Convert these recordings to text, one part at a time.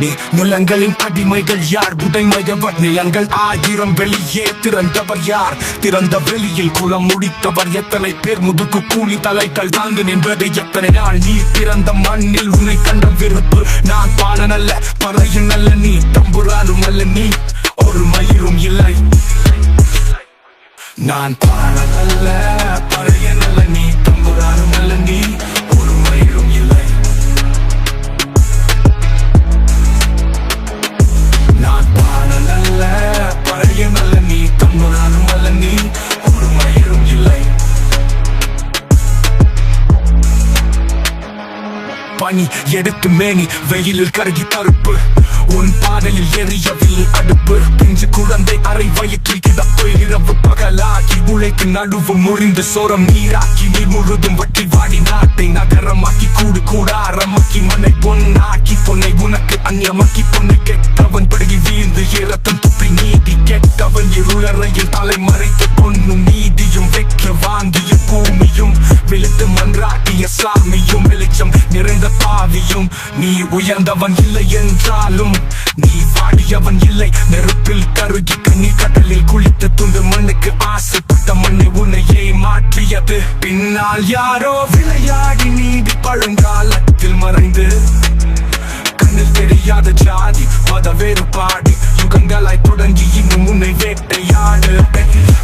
நீ நிலங்களின் அடிமைகள் யார்? உடைமையவர் நிலங்கள் ஆயிரம் வெளியே திறந்தவர் யார்? திறந்த வெளியில் குளம் முடித்தவர் எத்தனை பேர்? முதுக்கு கூலி தலைகள் தாங்கு நின்றது எத்தனை நாள்? நீ பிறந்த மண்ணில் உன்னை கண்ட விருப்பு நான் பாலன் அல்ல பறையும் அல்ல நீ தம்புரானும் அல்ல நீ ஒரு மயிரும் இல்லை. நான் பா பனி எடுத்து மேனி வெயிலில் கருகி கருப்பு. உன் பாதையில் எரியவில் அடுப்பு. பிஞ்சு குழந்தை அரை வயிற்றில் கிடப்பு இரவு பகலாக்கி உழைக்கு நடுவு முறிந்து சோரம் நீராக்கி நீர் முழுதும் வட்டி வாடி நாட்டை நகரமாக்கி கூடு கூடாரமாக்கி மனை பொன்னாக்கி பொன்னை உனக்கு அந்நியமாக்கி பொண்ணு கெட்டவன் பாவியும் நீ உயர்ந்தவன் இல்லை என்றாலும் நீ வாடியவன் இல்லை. நெருப்பில் கருகி கண்ணி கடலில் குளித்த துண்டு மண்ணுக்கு ஆசைப்பட்ட மண்ணை உன்னையே மாற்றியது பின்னால் யாரோ விளையாடி நீதி பழங்காலத்தில் மறைந்து கண்ணில் தெரியாத ஜாதி மத வேறுபாடு யுகங்களாய் தொடங்கி இன்னும் உன்னை வேட்டையாடு.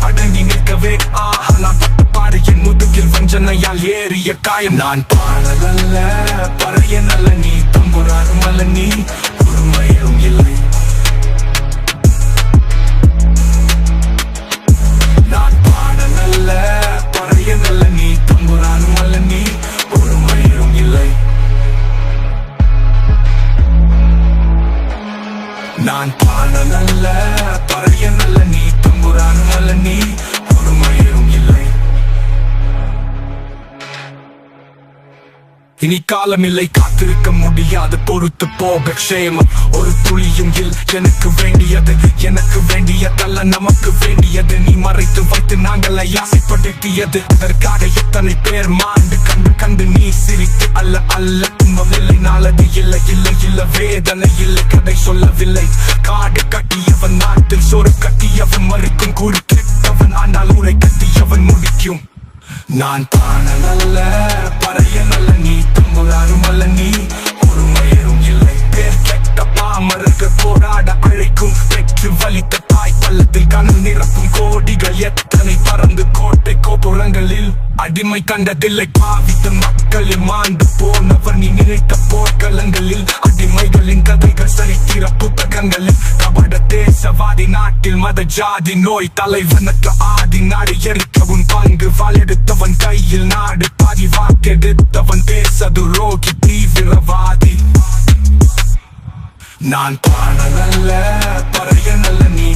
அடங்கி நிற்கவே ஆகலாம் பாடு என் முதுகில் வஞ்சனையால் ஏறிய காயம். நான் பாடலல்ல பறைய நான் பாடல் அல்ல பறையன் நீ தம்புரான நல்ல நீ ஒரு மயிரும் இல்லை. இனி காலம் இல்லை காத்திருக்க முடியாது பொறுத்து போக க்ஷேமம். ஒரு துளியும் இல் எனக்கு வேண்டியது எனக்கு வேண்டிய தல்ல நமக்கு வேண்டியது. நீ மறைத்து வைத்து நாங்கள் ஆசைப்படுத்தியது அதற்காக எத்தனை பேர் மாண்டு கண்டு கண்டு நீ சிரித்து அல்ல அல்ல. வேதனையில் கதை சொல்லவில்லை. காடு கட்டியவன் நாட்டில் சோறு கட்டியவன் மறுக்கும் கூறு கெட்டவன் ஆனால் உரை கட்டியவன் முடிக்கும். நான் பாடல் அல்ல பறையன் அல்ல நீ தம்புரானும் அல்ல நீ ஒரு மயிரும் இல்லை. பேர் கெட்ட பாமருக்கு போராட அழைக்கும் பெற்று வலித்த தாய் பள்ளத்தில் கணல் நிரப்பும் கோடிகள் எத்தனை பறந்து கோட்டை கோபுரங்களில் அடிமை கண்டதில்லை. பாவித்த மக்களில் மாண்டு போனவர் நீ நினைத்த போர்க்களங்களில் அடிமைகளின் கதைகள் சரித்திர புத்தகங்களில் கபட தேசவாதி நாட்டில் மத ஜாதி நோய் தலைவனற்ற ஆதி நாடு எரிக்கவும் பங்கு வாழெடுத்தவன் கையில் நாடு பாதி வாக்கெடுத்தவன் பேசது ரோகி தீவிரவாதி. நான் பாடல் அல்ல பறையன் அல்ல நீ